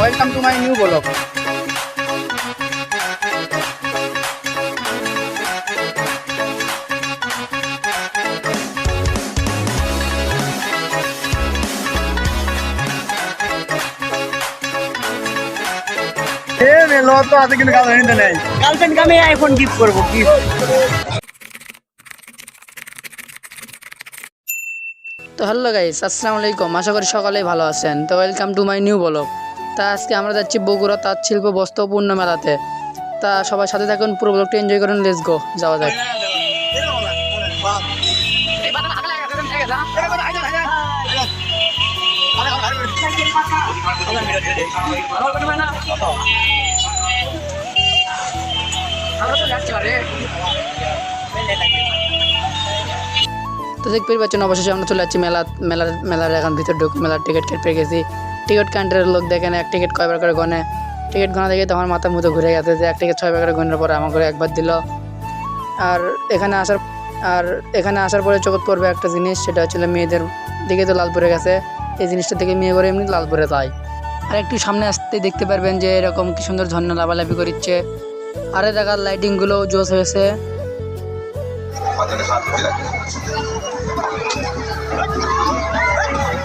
Welcome to my new blog এ তো আছে কিন্তু নেই। আইফোন গিফট করব গিফট তো হ্যালো গাইস আসসালামু আলাইকুম। আশা করি সকালেই ভালো আছেন। তো welcome to my new blog তা আজকে আমরা যাচ্ছি বগুড়া তাঁত শিল্প বস্ত্র পূর্ণ মেলাতে। তা সবাই সাথে থাকুন, পুরো ব্লগটা এনজয় করুন লেটস গো যাওয়া যাক। তো দেখতেই পাচ্ছেন, অবশেষে আমরা চলে যাচ্ছি মেলা মেলার মেলার এখন ভিতর ঢুক, মেলার টিকিট কেটে পেয়ে গেছি। টিকিট কাউন্টারের লোক দেখেন এক টিকিট কয়বার করে গনে। টিকিট গোনা দেখে তো আমার মাথা মতো ঘুরে গেছে যে এক টিকিট ছয়বার করে গনের পরে আমাকে একবার দিল। আর এখানে আসার, আর এখানে আসার পরে চোখত পড়বে একটা জিনিস, সেটা হচ্ছিল মেয়েদের দিকে তো লাল পরে গেছে। এই জিনিসটা থেকে মেয়ে করে এমনি লাল পরে তাই আর একটু সামনে আসতে দেখতে পারবেন যে এরকম কি সুন্দর ঝর্ণা লাভালাভি করছে আরে দেখার লাইটিংগুলো জোস হয়েছে।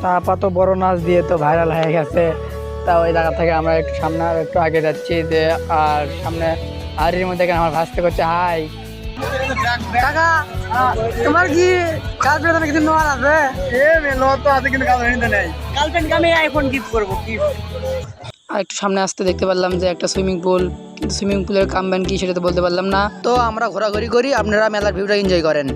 তা আপাতত বড় নাচ দিয়ে তো ভাইরাল হয়ে গেছে। তা ওই জায়গা থেকে আমরা একটু সামনে আর একটু আগে যাচ্ছি যে আর সামনে হাড়ির মধ্যে আমার ভাসতে করছে? হাই। কাকা তোমার কি গার্লফ্রেন্ড কিছু নেওয়ার আছে? এ মেলো তো আছে কিন্তু কাজ হইতে নেই। গার্লফ্রেন্ডকে আমি আইফোন গিফট করব গিফট একটু সামনে আসতে দেখতে পারলাম যে একটা সুইমিং পুল, সুইমিং পুলের কামব্যান কি সেটা তো বলতে পারলাম না। তো আমরা ঘোরাঘুরি করি, আপনারা মেলার ভিউটা এনজয় করেন।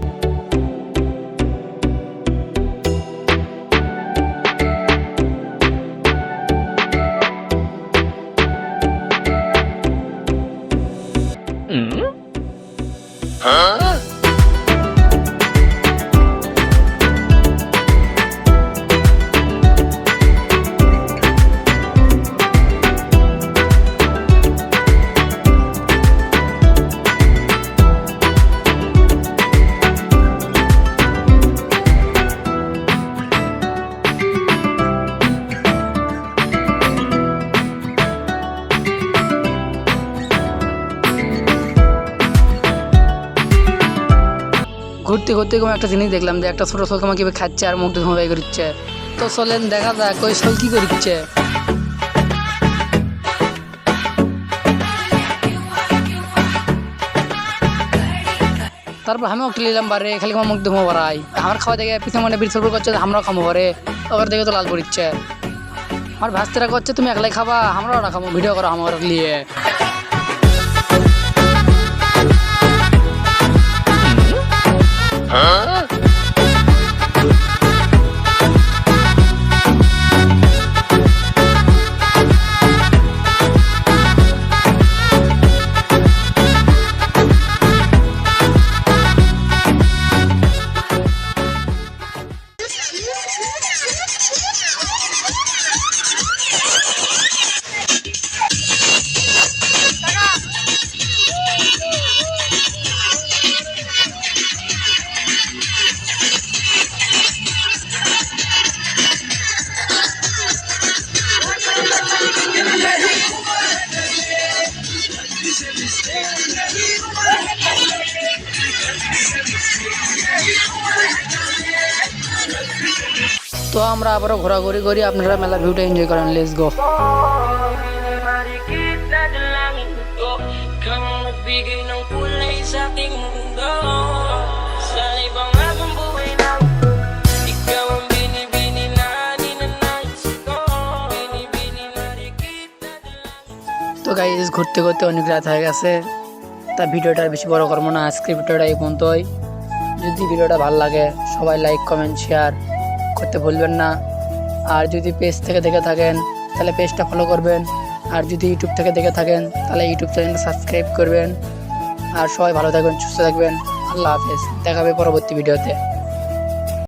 ঘুরতে ঘুরতে কোনো একটা জিনিস দেখলাম যে একটা ছোটো শোল তোমাকে খাচ্ছে আর মুখ ধুমা বাই করছে। তো চলেন দেখা যাক, ওই শোল কি করছে তারপর আমিও একটু নিলাম বারে খালি আমার মুখ ধুমো বাড়াই। আমার খাওয়া দেখে পিছনে মানে বিড় সরবর করছে, আমরাও খামো বারে। ওর দেখে তো লাল পড়িচ্ছে। আমার ভাস্তিরা করছে, তুমি একলাই খাবা, আমরাও না খাব, ভিডিও করো আমার নিয়ে Huh? তো আমরা আবারও ঘোরাঘুরি করি, আপনারা মেলা ভিউটা এনজয় করেন লেস গো তো গাইজ ঘুরতে ঘুরতে অনেক রাত হয়ে গেছে। তা ভিডিওটা বেশি বড় করব না আজকে ভিডিওটা এই পর্যন্তই। যদি ভিডিওটা ভালো লাগে, সবাই লাইক কমেন্ট শেয়ার করতে ভুলবেন না। আর যদি পেজ থেকে দেখে থাকেন, তাহলে পেজটা ফলো করবেন। আর যদি ইউটিউব থেকে দেখে থাকেন, তাহলে ইউটিউব চ্যানেলটা সাবস্ক্রাইব করবেন। আর সবাই ভালো থাকবেন, সুস্থ থাকবেন। আল্লাহ হাফেজ। দেখাবে পরবর্তী ভিডিওতে